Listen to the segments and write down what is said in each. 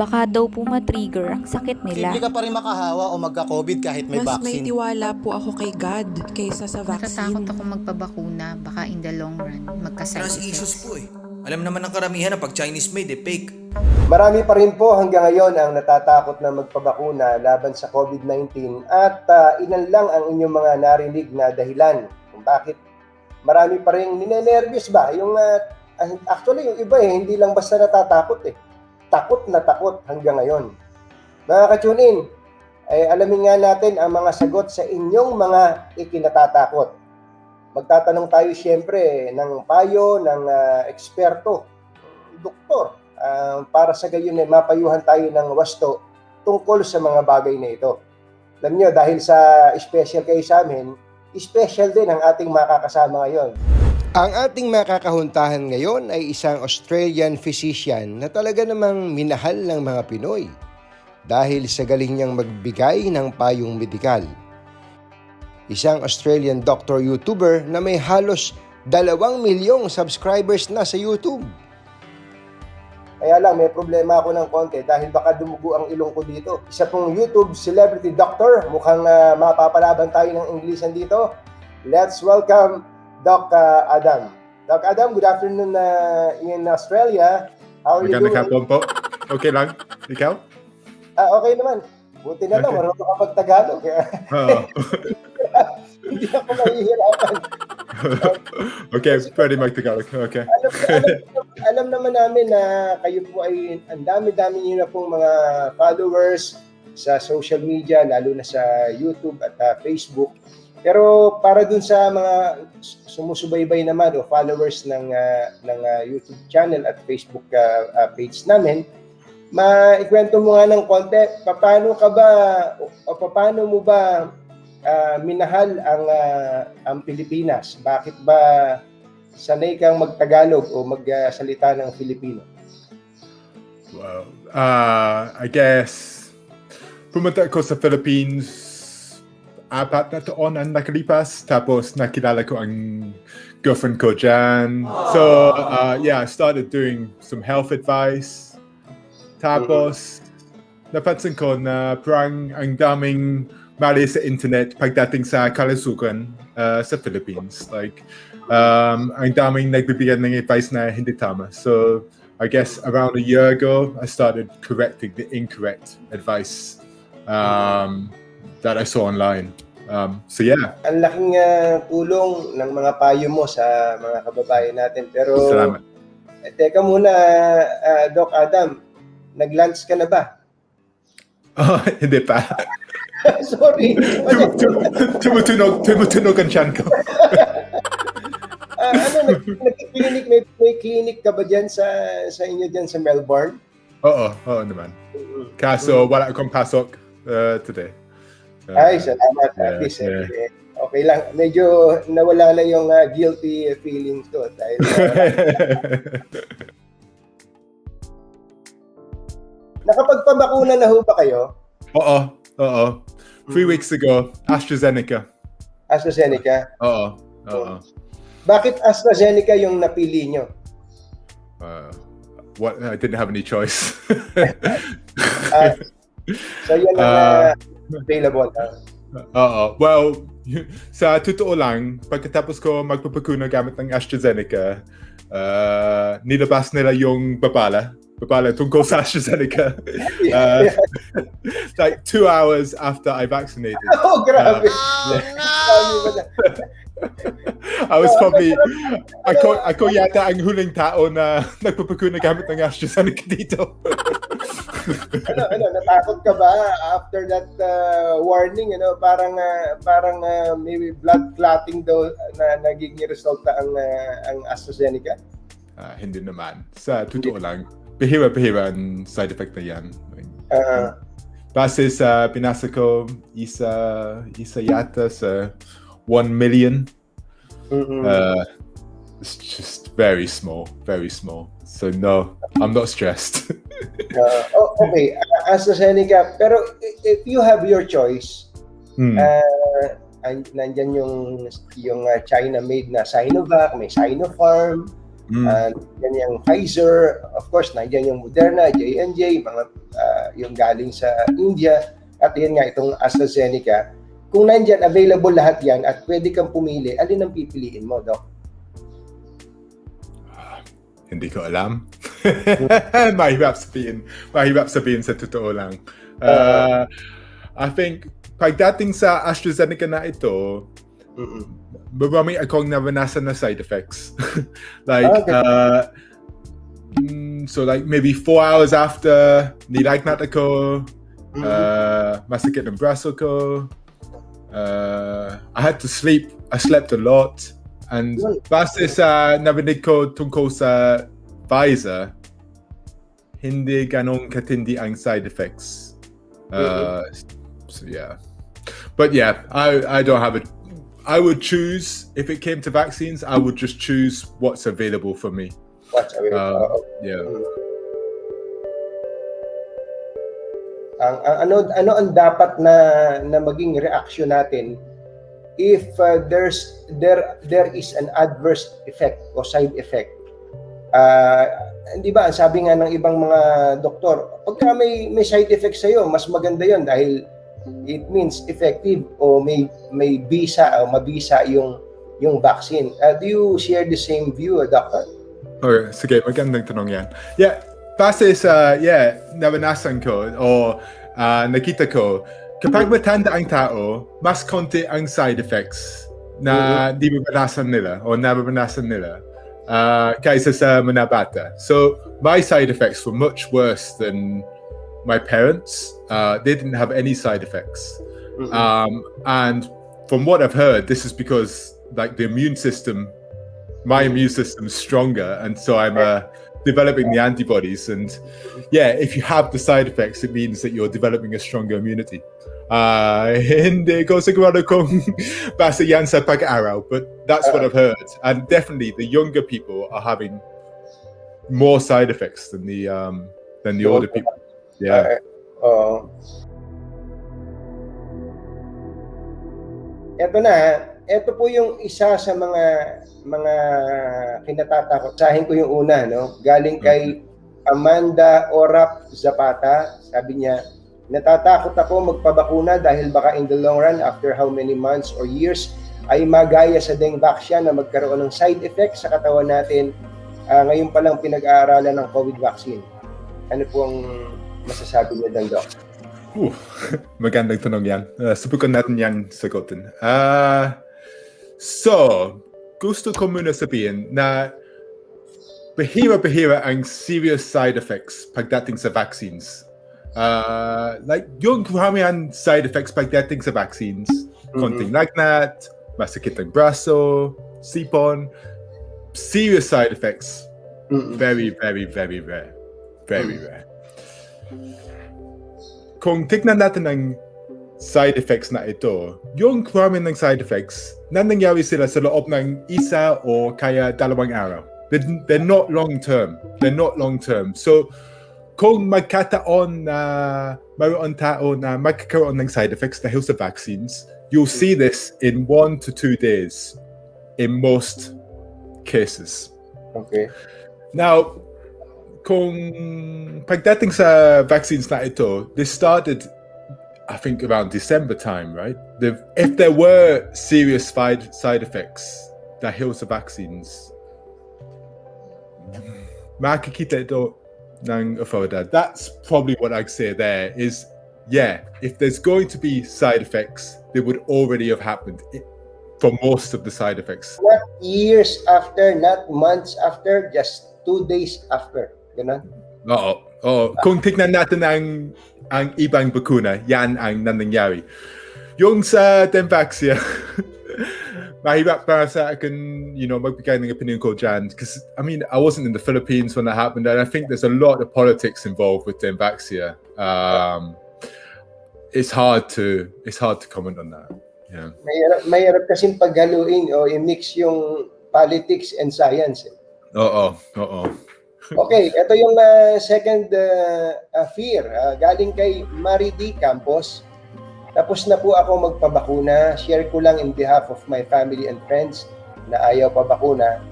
baka daw po matrigger ang sakit nila. Simple ka pa rin makahawa o magka-COVID kahit may Mas may vaccine. tiwala po ako kay God kaysa sa vaccine. Natatakot ako magpabakuna, baka in the long run, magka-side Trust issues po eh. Alam naman ng karamihan na pag Chinese made eh, fake. Marami pa rin po hanggang ngayon ang natatakot na magpabakuna laban sa COVID-19 at ah, ilan lang ang inyong mga narinig na dahilan kung bakit marami pa rin ninenervyos ba? Yung, ah, actually, yung iba eh, hindi lang basta natatakot eh. Takot na takot hanggang ngayon. Mga ka-tune-in, ay alamin nga natin ang mga sagot sa inyong mga ikinatatakot. Magtatanong tayo siyempre ng payo ng ah, eksperto, doktor, ah, para sa gayon ay mapayuhan tayo ng wasto tungkol sa mga bagay na ito. Alam nyo, dahil sa special kayo sa amin, special din ang ating makakasama ngayon. Ang ating makakahuntahan ngayon ay isang Australian physician na talaga namang minahal ng mga Pinoy dahil sa galing niyang magbigay ng payong medikal. Isang Australian doctor YouTuber na may halos dalawang milyong subscribers na sa YouTube. Kaya lang, may problema ako ng konti dahil baka dumugo ang ilong ko dito. Isa pong YouTube celebrity doctor. Mukhang uh, mapapalaban tayo ng Inglesan dito. Let's welcome Doc uh, Adam. Doc Adam, good afternoon uh, in Australia. How are you Magandang doing? po. Okay lang? Ikaw? Ah, okay naman. Buti na lang, Okay. marunong ka magtagalog. Oo. Hindi ako mahihirapan. okay, pwede magtagalog. Okay. alam, alam, alam naman namin na kayo po ay ang dami-dami niyo na pong mga followers sa social media, lalo na sa YouTube at ah, Facebook. Pero para dun sa mga sumusubaybay naman o followers ng ah, ng ah, YouTube channel at Facebook ah, ah, page namin, maikwento mo nga ng konti, paano ka ba o, paano mo ba ah, minahal ang ah, ang Pilipinas? Bakit ba sanay kang magtagalog o magsalita ng Filipino? Well, uh, I guess pumunta ako sa Philippines apat na taon ang nakalipas tapos nakilala ko ang girlfriend ko dyan. So, uh, yeah, I started doing some health advice. Tapos, napansin ko na parang ang daming mali sa internet pagdating sa kalusugan uh, sa Philippines. Like, um, ang daming nagbibigay ng advice na hindi tama. So, I guess around a year ago, I started correcting the incorrect advice um, that I saw online. Um, so yeah, Ang laking ah, tulong ng mga payo mo sa mga kababayan natin. Pero, salamat. eh, teka muna, ah, Doc Adam, nag-lunch ka na ba? Oh, hindi pa. Sorry. Tum- tum- Tumutunog, tumutunog ang tiyan ko. Ah, ano, nag- nag-clinic, may, may clinic ka ba dyan sa, sa inyo dyan sa Melbourne? Oo, oo naman. Kaso wala akong pasok uh, today. Uh, Ay, salamat. At yeah, least, yeah. eh, okay lang. Medyo nawala na yung ah, guilty feelings ko dahil ah, nakapagpabakuna na ho ba kayo? oo, oo. Three Mm. weeks ago, AstraZeneca. AstraZeneca. Oo, oo. Bakit AstraZeneca yung napili nyo? Uh, what? I didn't have any choice. Ah, so yan ang Ah. ah, available. ah. Oo. Well, sa totoo lang, pagkatapos ko magpapakuna gamit ng AstraZeneca, uh, nilabas nila yung babala. Babala tungkol sa AstraZeneca. Uh, like two hours after I vaccinated. Oh, grabe. Uh, na? I was probably, ako, ako yata ang huling tao na nagpapakuna gamit ng AstraZeneca dito. Ano, ano, natakot ka ba after that uh, warning, ano, parang ah, parang ah, maybe blood clotting daw na naging resulta ang ah, ang AstraZeneca? Ah, hindi naman. Sa totoo lang, bihira-bihira ang side effect na yan. Ah, Base sa pinasa ko, isa, isa yata sa 1 million. mm-mm. Uh, it's just very small, very small. So no, I'm not stressed. Ah, oh, okay, ah, AstraZeneca. Pero if you have your choice, Hmm. an- nandyan yung yung ah, China-made na Sinovac, may Sinopharm, Mm. Uh, yan yung Pfizer, of course, nandiyan yung Moderna, J&J, mga ah, yung galing sa India, at yan nga itong AstraZeneca. Kung nandyan, available lahat yan at pwede kang pumili, alin ang pipiliin mo, Doc? Hindi ko alam. mahirap sabihin. Mahirap sabihin sa totoo lang. Uh, I think, pagdating sa AstraZeneca na ito, Mm-mm. marami akong naranasan na side effects. like, Okay. uh, mm, so like maybe four hours after, nilagnat ako, Mm-mm. uh, masakit ng braso ko, uh, I had to sleep. I slept a lot. And Yun. base sa narinig ko tungkol sa Pfizer, hindi ganong katindi ang side effects. Uh, so yeah. But yeah, I, I don't have it. I would choose, if it came to vaccines, I would just choose what's available for me. Watch away. Uh. Yeah. ang, ang ano ano ang dapat na na maging reaction natin if uh, there's there there is an adverse effect o side effect. Uh, hindi ba sabi nga ng ibang mga doktor pagka may may side effect sa mas maganda yon dahil it means effective o may may bisa o mabisa yung yung vaccine. Uh, do you share the same view uh, doctor? Okay, sige, magandang tanong yan. Yeah, base sa, yeah, naranasan ko o ah, nakita ko, kapag matanda ang tao, mas konti ang side effects na di maranasan nila o naranasan nila ah, kaysa sa mga bata. So, my side effects were much worse than my parents. Uh, they didn't have any side effects. Um, and from what I've heard, this is because like the immune system, my immune system is stronger, and so I'm uh, developing the antibodies. And yeah, if you have the side effects, it means that you're developing a stronger immunity. Uh, hindi ko sigurado kung basta yan pag-araw, but that's what I've heard. And definitely, the younger people are having more side effects than the um, than the older people. Yeah. Oo. Ito na, ito po yung isa sa mga mga kinatatakot. Sahin ko yung una, no? Galing kay Amanda Orap Zapata. Sabi niya, natatakot ako magpabakuna dahil baka in the long run, after how many months or years, ay magaya sa Dengvax siya na magkaroon ng side effects sa katawan natin. Ah, ngayon pa lang pinag-aaralan ng COVID vaccine. Ano po ang masasabi niyo doon, Doc? Uh, magandang tanong yan. Uh, subukan natin yan sagutin. Ah, so, gusto ko muna sabihin na bahira-bahira ang serious side effects pagdating sa vaccines. Uh, like, yung karamihan side effects pagdating sa vaccines, konting lagnat, masakit ang braso, sipon, serious side effects, Mm-mm. very, very, very rare. Very rare. Kung tignan natin ang side effects na ito, yung karami ng side effects na nangyari sila sa loob ng isa o kaya dalawang araw. They're, they're not long term. They're not long term. So, kung magkataon na mayroon tao na magkakaroon ng side effects dahil sa vaccines, you'll see this in one to two days in most cases. Okay. Now, kung pagdating sa vaccines na ito, they started, I think, around December time, right? The, if there were serious side, side effects vaccines, makikita ito ng authority. That's probably what I'd say there is, yeah, if there's going to be side effects, they would already have happened for most of the side effects. Not years after, not months after, just two days after. Ganun? Oo. Oo. Kung tignan natin ang ang ibang bakuna, yan ang nangyari. Yung sa Temvaxia, mahirap para sa akin, you know, magbigay ng opinion ko dyan. Because, I mean, I wasn't in the Philippines when that happened, and I think there's a lot of politics involved with Temvaxia. Um, it's hard to it's hard to comment on that. Yeah. Mahirap, mahirap kasing paghaluin o i-mix yung politics and science. eh. Oo. Oo. Okay, ito yung uh, second uh, uh, fear. Uh, galing kay Marie D. Campos. Tapos na po ako magpabakuna. Share ko lang in behalf of my family and friends na ayaw pabakuna.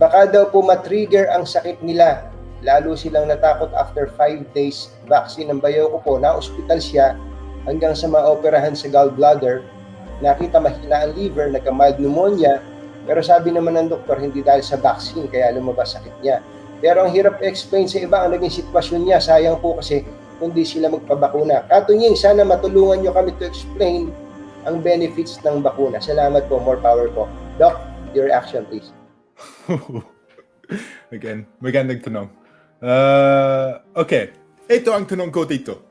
baka daw po matrigger ang sakit nila. Lalo silang natakot after 5 days vaccine ng bayaw ko po. Na-hospital siya hanggang sa maoperahan sa gallbladder. Nakita mahina ang liver, nagka-mild pneumonia. Pero sabi naman ng doktor, hindi dahil sa vaccine, kaya lumabas sakit niya. Pero ang hirap explain sa iba ang naging sitwasyon niya. Sayang po kasi kundi sila magpabakuna. Katunying, sana matulungan nyo kami to explain ang benefits ng bakuna. Salamat po. More power po. Doc, your reaction please. Again, magandang tanong. Uh, okay, ito ang tanong ko dito.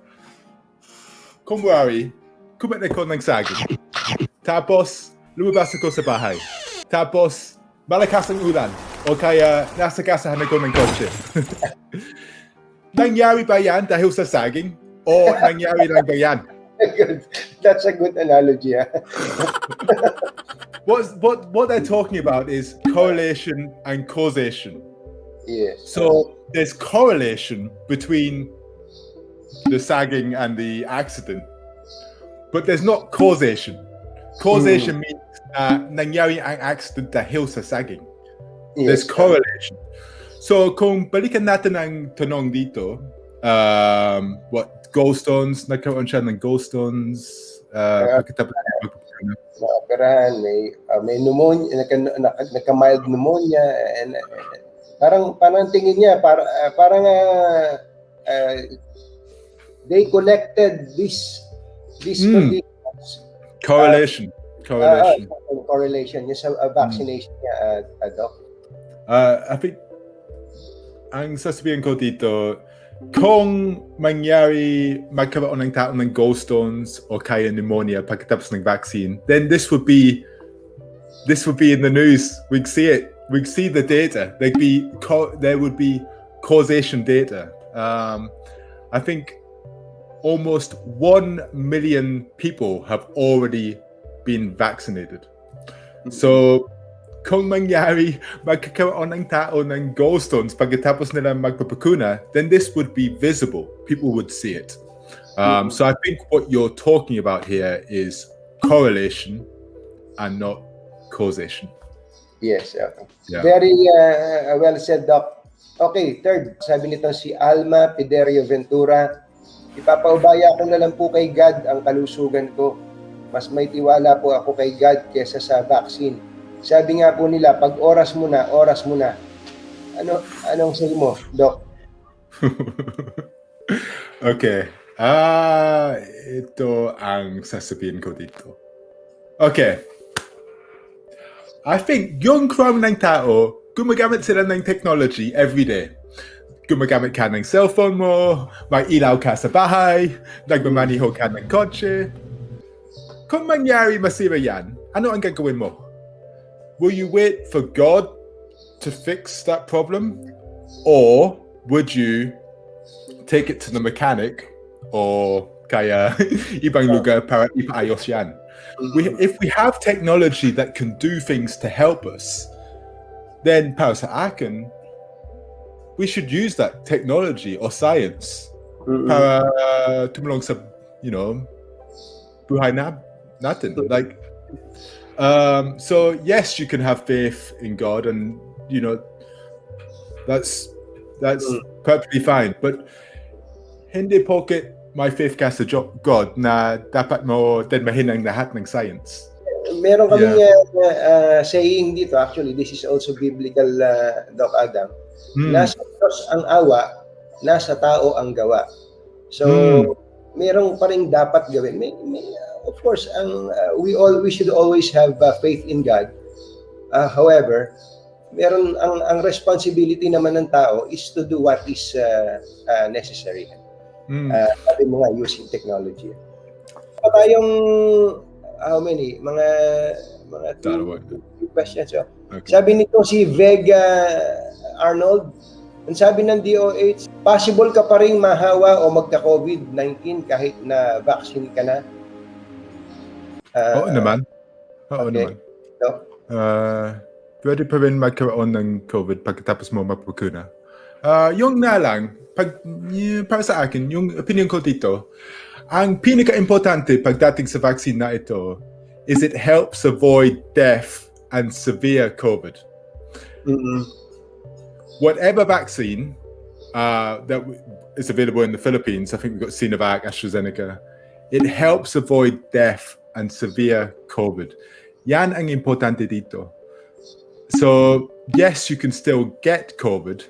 Kumwari, kumit ako ng saging. Tapos, lumabas ako sa bahay. Tapos, malakas ang ulan. O kaya, nasa kasahan ako ng kotse. nangyari ba yan dahil sa saging? O nangyari lang ba yan? Good. That's a good analogy. ah. What, what, what they're talking about is correlation and causation. Yes. So there's correlation between the sagging and the accident, but there's not causation. Causation means uh, nangyari ang accident dahil sa sagging. There's yes. correlation. So kung balikan natin ang tanong dito, um, what gallstones, nagkaroon siya ng gallstones, uh, pagkatapos ng pagpapagana. Naoperahan, may, ah, may pneumonia, nagka, nagka, nagka-mild pneumonia, and, uh, parang, parang tingin niya, para, ah, parang ah, ah, they connected this, this Mm. conditions, correlation, correlation. ah, correlation, yung sa ah, vaccination niya, ah, ah, Doc. Uh, I think ang sasabihin ko dito, kung mangyari magkaroon ng tao ng gallstones o kaya pneumonia pagkatapos ng vaccine, then this would be this would be in the news. We'd see it. We'd see the data. There'd be co- there would be causation data. Um, I think almost one million people have already been vaccinated. So, kung mangyari magkakaroon ng tao ng gallstones pagkatapos nila magpapakuna, then this would be visible. People would see it. Um, so I think what you're talking about here is correlation and not causation. Yes. okay. Yeah. Very uh, well said, Doc. Okay, third, sabi nito si Alma Piderio Ventura, ipapaubaya ko na lang po kay God ang kalusugan ko. Mas may tiwala po ako kay God kesa sa vaccine. Sabi nga po nila, pag oras mo na, oras mo na. Ano, anong say mo, Doc? okay. Ah, ito ang sasabihin ko dito. Okay. I think yung crowd ng tao, gumagamit sila ng technology every day. Gumagamit ka ng cellphone mo, may ilaw ka sa bahay, nagmamaniho ka ng kotse. Kung mangyari masira yan, ano ang gagawin mo? Will you wait for God to fix that problem? Or would you take it to the mechanic or kaya ibang lugar para ipaayos. We, if we have technology that can do things to help us, then para sa akin, we should use that technology or science para tumulong sa, you know, buhay na, natin. Like, um, so yes, you can have faith in God and, you know, that's, that's perfectly fine. But hindi porket may faith sa Jo- God na dapat mo denmahin ang lahat ng science. Meron kaming uh, uh, saying dito, actually, this is also biblical, uh, Doc Adam. Hmm. Nasa Diyos ang awa, nasa tao ang gawa. So, Mm. merong pa rin dapat gawin. May, may, uh, of course, ang uh, we all we should always have uh, faith in God. Uh, however, meron ang ang responsibility naman ng tao is to do what is uh, uh, necessary. Mm. Uh, sabi mo nga using technology. Pa tayong how many mga mga two, two questions. So, Okay. sabi nito si Vega Arnold, ang sabi ng DOH, possible ka pa rin mahawa o magka-COVID-19 kahit na vaccine ka na? Ah, Oo naman. Oo okay. naman. So, Uh, pwede pa rin magkaroon ng COVID pagkatapos mo magpakuna. Uh, yung na lang, pag, para sa akin, yung opinion ko dito, ang pinaka-importante pagdating sa vaccine na ito is it helps avoid death and severe COVID. Mm-mm. whatever vaccine uh, that is available in the Philippines, I think we've got Sinovac, AstraZeneca, it helps avoid death and severe COVID. Yan ang importante dito. So, yes, you can still get COVID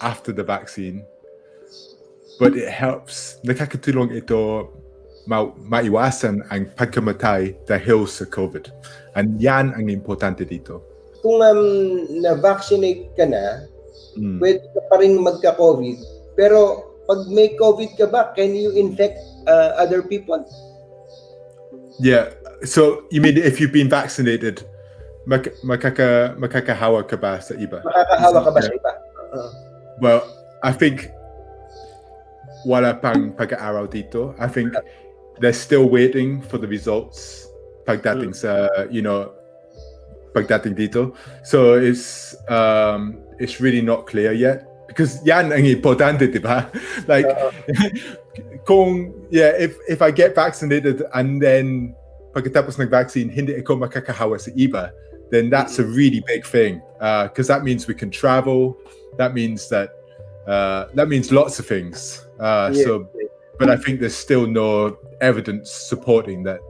after the vaccine, but it helps. Nakakatulong ito ma- maiwasan ang pagkamatay dahil sa COVID. And yan ang importante dito. Kung um, na-vaccinate ka na, Mm. pwede ka pa rin magka-COVID. Pero pag may COVID ka ba, can you infect uh, other people? Yeah. So you mean if you've been vaccinated, mak- makaka makakahawa ka ba sa iba? Makakahawa ka ba sa iba? Uh, Well, I think wala pang pag-aaral dito. I think they're still waiting for the results pagdating sa, you know, pagdating dito. So it's um it's really not clear yet because yan ang importante, di ba? Like kung yeah, if if I get vaccinated and then pagkatapos ng vaccine hindi ako makakahawa sa iba, then that's a really big thing because that means we can travel. That means that uh, that means lots of things. Uh, yeah. So, but I think there's still no evidence supporting that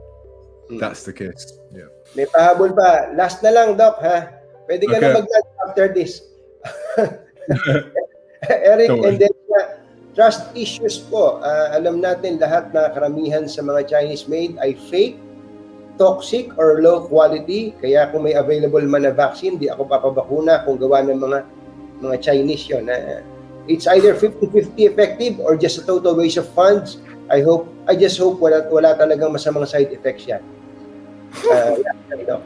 Mm. that's the case. Yeah. May pahabol pa. Last na lang, Doc, ha? Pwede ka na Okay. mag after this. Eric, and then uh, trust issues po. Ah, alam natin lahat na karamihan sa mga Chinese made ay fake, toxic, or low quality. Kaya kung may available man na vaccine, di ako papabakuna kung gawa ng mga mga Chinese yon. Ah, it's either 50-50 effective or just a total waste of funds. I hope, I just hope wala, wala talagang masamang side effects yan. Ah, yan, Doc.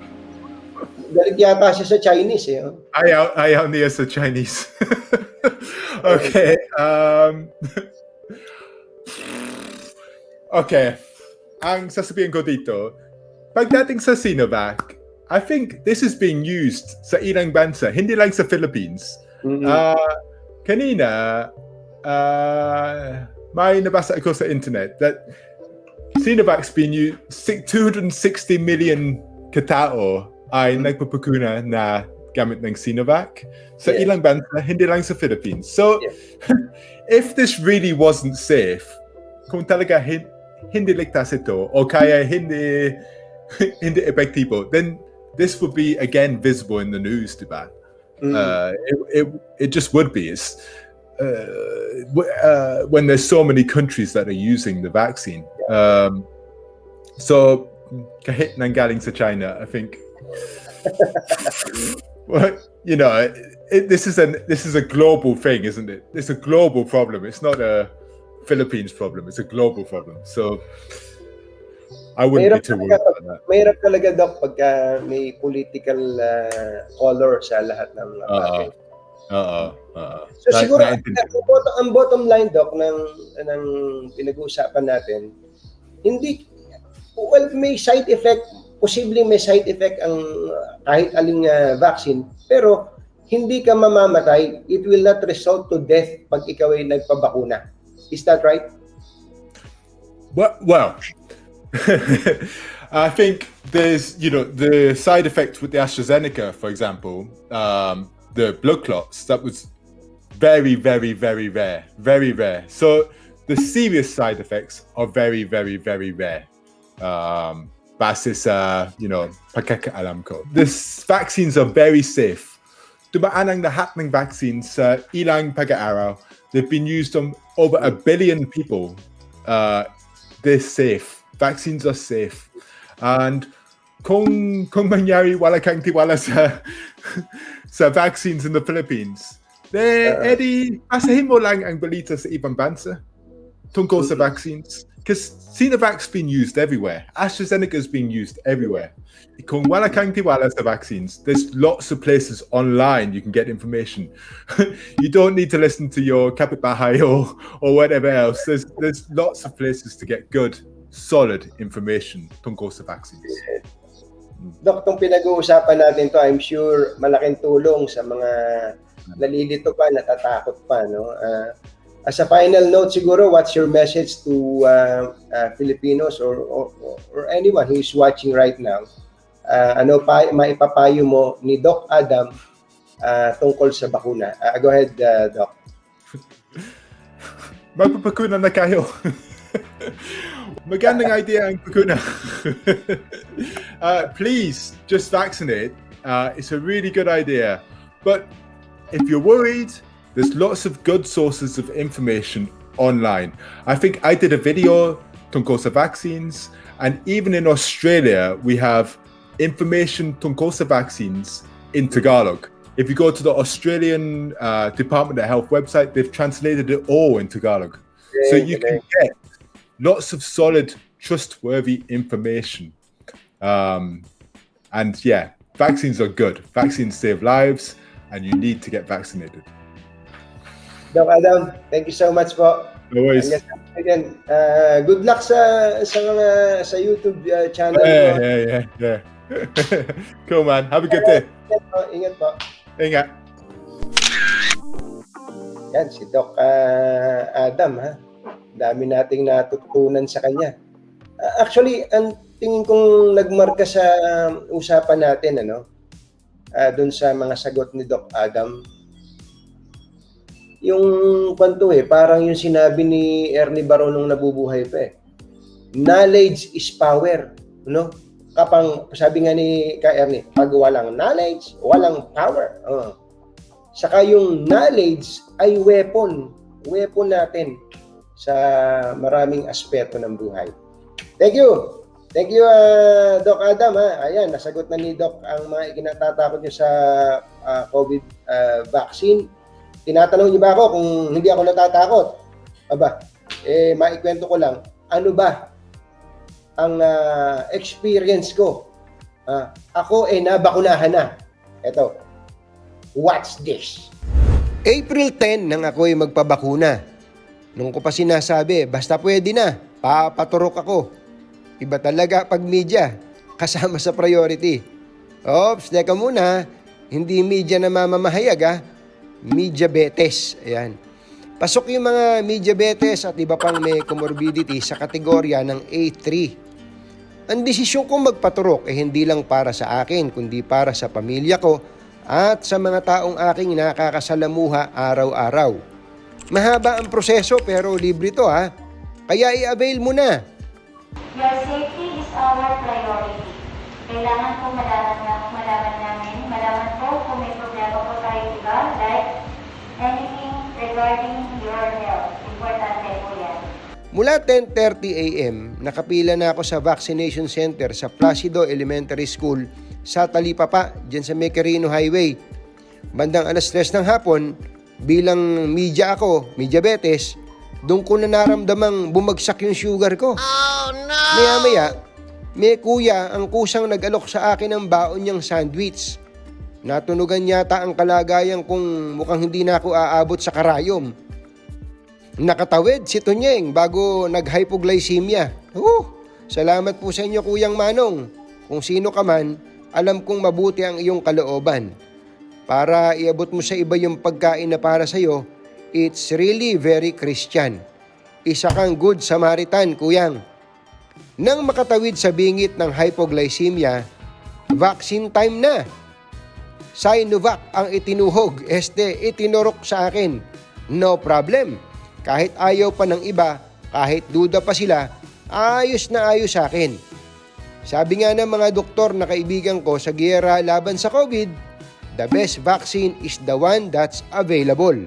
Galit yata siya sa Chinese eh. oh. Ayaw, ayaw niya sa Chinese. okay. Um, okay. Ang sasabihin ko dito, pagdating sa Sinovac, I think this is being used sa ilang bansa, hindi lang sa Philippines. Mm-mm. Ah, kanina, ah, may nabasa ako sa internet that Sinovac's been used, 260 million katao ay nagpapakuna na gamit ng Sinovac sa Yeah. ilang bansa, hindi lang sa Philippines. So, if this really wasn't safe, kung talaga hin- hindi ligtas ito, o kaya hindi, hindi epektibo, then this would be again visible in the news, diba? Mm. Uh, it, it, it just would be. It's, uh, uh, when there's so many countries that are using the vaccine. Um, so, kahit nanggaling sa China, I think, well, you know, it, it, this is an this is a global thing, isn't it? It's a global problem. It's not a Philippines problem. It's a global problem. So, I wouldn't be Mahirap too worried talaga, about that. mahirap talaga, Doc, pagka may political uh, color sa lahat ng Oo. bagay. Uh-uh, uh-uh. So Na- siguro, ang bottom, ang bottom line, Doc, ng, ng pinag-uusapan natin, hindi, well, may side effect, posibleng may side effect ang uh, kahit aling uh, vaccine, pero hindi ka mamamatay, it will not result to death pag ikaw ay nagpabakuna. Is that right? Well, well I think there's, you know, the side effect with the AstraZeneca, for example, um, the blood clots, that was very, very, very rare, very rare. So the serious side effects are very, very, very rare. Um, base sa, you know, pagkakaalam ko. The vaccines are very safe. Dumaan ang lahat ng vaccines sa ilang pag-aaral. They've been used on over a billion people. Uh, they're safe. Vaccines are safe. And kung, kung mangyari wala kang tiwala sa, sa vaccines in the Philippines, de, Uh. edi, mo lang ang balita sa ibang bansa tungkol sa vaccines. Because Sinovac's been used everywhere. AstraZeneca's been used everywhere. Kung wala kang tiwala sa vaccines, there's lots of places online you can get information. you don't need to listen to your kapitbahay or, whatever else. There's, there's lots of places to get good, solid information tungkol sa vaccines. Dok, itong pinag-uusapan natin to, I'm sure malaking tulong sa mga nalilito pa, natatakot pa. No? Ah, as a final note siguro, what's your message to uh, uh, Filipinos or, or, or anyone who is watching right now? Ah, ano pa maipapayo mo ni Doc Adam ah, tungkol sa bakuna. Ah, go ahead, ah, Doc. Magpapakuna na kayo. Magandang idea ang pakuna. uh, please, just vaccinate. Uh, it's a really good idea. But if you're worried, there's lots of good sources of information online. I think I did a video tungkol sa vaccines, and even in Australia, we have information tungkol sa vaccines in Tagalog. If you go to the Australian uh, Department of Health website, they've translated it all in Tagalog. So you can get lots of solid, trustworthy information. Um, and yeah, vaccines are good. Vaccines save lives, and you need to get vaccinated. Doc Adam, thank you so much po. No worries. Again, ah, good luck sa sa mga sa YouTube ah, channel Yeah, yeah, yeah, yeah. cool, man. Have a good day. Ingat po, ingat po. Ingat. Yan, si Doc ah, Adam, ha? Dami nating natutunan sa kanya. Ah, actually, ang tingin kong nagmarka sa um, usapan natin, ano, ah, dun sa mga sagot ni Doc Adam, yung kwanto eh, parang yung sinabi ni Ernie Baron nung nabubuhay pa eh. Knowledge is power, no? Kapang sabi nga ni ka Ernie, pag walang knowledge, walang power. Oh. Saka yung knowledge ay weapon. Weapon natin sa maraming aspeto ng buhay. Thank you. Thank you, ah, Doc Adam. Ha? Ayan, nasagot na ni Doc ang mga ikinatatakot niyo sa ah, COVID ah, vaccine. Tinatanong niyo ba ako kung hindi ako natatakot? Aba, eh, maikwento ko lang, ano ba ang ah, experience ko? Ah, ako eh nabakunahan na. Ito, Watch this. April 10 nang ako'y magpabakuna. Nung ko pa sinasabi, basta pwede na, papaturok ako. Iba talaga pag media, kasama sa priority. Ops, teka muna, hindi media na mamamahayag ah. Media betes. Ayan. Pasok yung mga media betes at iba pang may comorbidity sa kategorya ng A3. Ang desisyon kong magpaturok ay hindi lang para sa akin, kundi para sa pamilya ko at sa mga taong aking nakakasalamuha araw-araw. Mahaba ang proseso pero libre to ha. Kaya i-avail mo na. Your safety is our priority. Kailangan po malaman namin, malaman po kung may problema po tayo iba, like anything regarding your health. Importante po yan. Mula 10.30 a.m., nakapila na ako sa vaccination center sa Placido Elementary School sa Talipapa, dyan sa Mequerino Highway. Bandang alas 3 ng hapon, bilang media ako, media betes, doon ko na naramdamang bumagsak yung sugar ko. Oh no! Maya-maya, may kuya ang kusang nag-alok sa akin ng baon niyang sandwich. Natunugan yata ang kalagayan kung mukhang hindi na ako aabot sa karayom. Nakatawid si Tunyeng bago nag-hypoglycemia. Oh, salamat po sa inyo Kuyang Manong. Kung sino ka man, alam kong mabuti ang iyong kalooban. Para iabot mo sa iba yung pagkain na para sa iyo, it's really very Christian. Isa kang good Samaritan, Kuyang. Nang makatawid sa bingit ng hypoglycemia, vaccine time na. Sinovac ang itinuhog, este itinurok sa akin. No problem. Kahit ayaw pa ng iba, kahit duda pa sila, ayos na ayos sa akin. Sabi nga ng mga doktor na kaibigan ko sa giyera laban sa COVID, the best vaccine is the one that's available.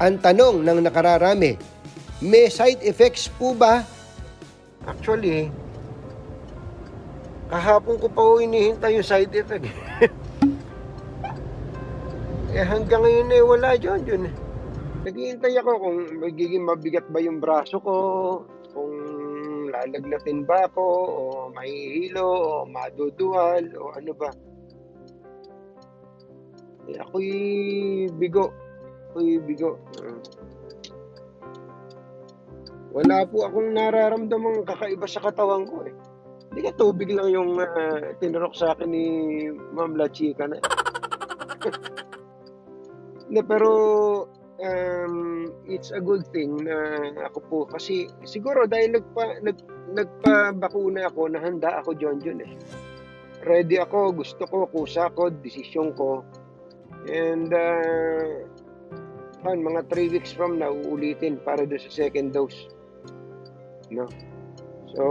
Ang tanong ng nakararami, may side effects po ba? Actually, kahapon ko pa ho hinihintay yung side effect. eh hanggang ngayon eh wala dyan yun. Naghihintay ako kung magiging mabigat ba yung braso ko, kung lalaglatin ba ako, o mahihilo, o maduduhal, o ano ba. Eh, ako'y bigo. Ako'y bigo. Wala po akong nararamdamang kakaiba sa katawan ko eh. Hindi ka tubig lang yung uh, tinurok sa akin ni Ma'am La Chica na. Pero um, it's a good thing na ako po kasi siguro dahil nagpa nag, nagpabakuna ako nahanda ako John John eh. Ready ako, gusto ko, kusa ko, desisyon ko. And uh, pan, mga 3 weeks from now, uulitin para doon sa second dose. No? So,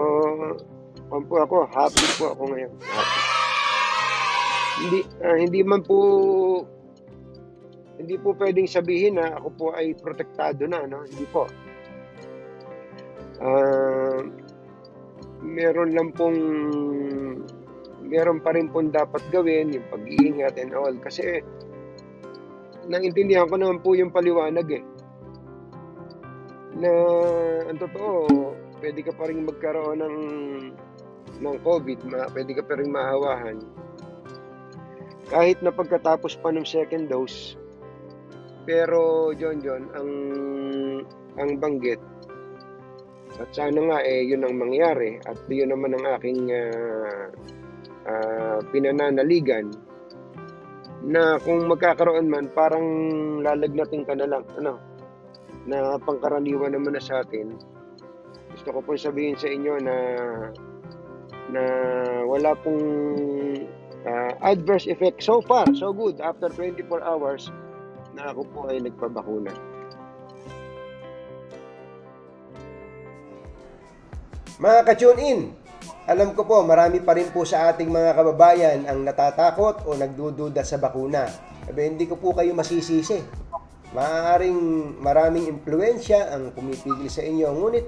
pan po ako, happy po ako ngayon. Happy. Hindi, ah, hindi man po hindi po pwedeng sabihin na ako po ay protektado na, no? Hindi po. Ah, meron lang pong meron pa rin pong dapat gawin, yung pag-iingat and all. Kasi, naintindihan ko naman po yung paliwanag eh. Na, ang totoo, pwede ka pa rin magkaroon ng ng COVID, ma, pwede ka pa rin mahawahan. Kahit na pagkatapos pa ng second dose, pero John John, ang ang banggit, at sana nga eh yun ang mangyari at yun naman ang aking ah, ah, pinananaligan na kung magkakaroon man parang lalagnatin ka na lang ano na pangkaraniwan naman na sa atin. Gusto ko pong sabihin sa inyo na na wala pong ah, adverse effect so far so good after 24 hours na ako po ay nagpabakuna Mga ka-tune in, alam ko po marami pa rin po sa ating mga kababayan ang natatakot o nagdududa sa bakuna. Sabi, hindi ko po kayo masisisi. Maaaring maraming impluensya ang pumipigil sa inyo. Ngunit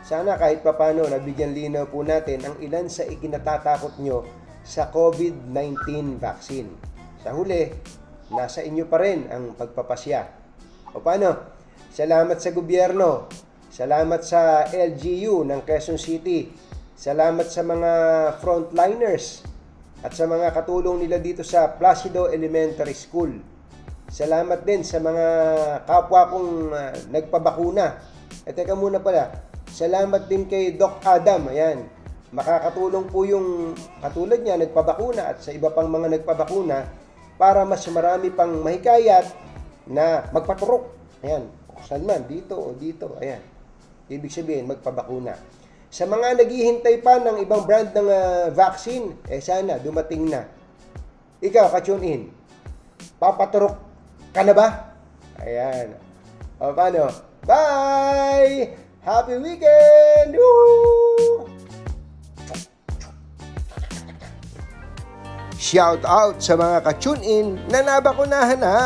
sana kahit papano nabigyan linaw po natin ang ilan sa ikinatatakot nyo sa COVID-19 vaccine. Sa huli, nasa inyo pa rin ang pagpapasya. O paano? Salamat sa gobyerno. Salamat sa LGU ng Quezon City. Salamat sa mga frontliners at sa mga katulong nila dito sa Placido Elementary School. Salamat din sa mga kapwa kong ah, nagpabakuna. E teka muna pala, salamat din kay Doc Adam. Ayan, makakatulong po yung katulad niya, nagpabakuna at sa iba pang mga nagpabakuna para mas marami pang mahikayat na magpaturok. Ayan, saan man, dito o dito. Ayan. Ibig sabihin, magpabakuna. Sa mga naghihintay pa ng ibang brand ng ah, vaccine, eh sana dumating na. Ikaw, ka-tune in. Papaturok ka na ba? Ayan. O, paano? Bye! Happy weekend! Woo! Shout out sa mga ka-tune in na nabakunahan na.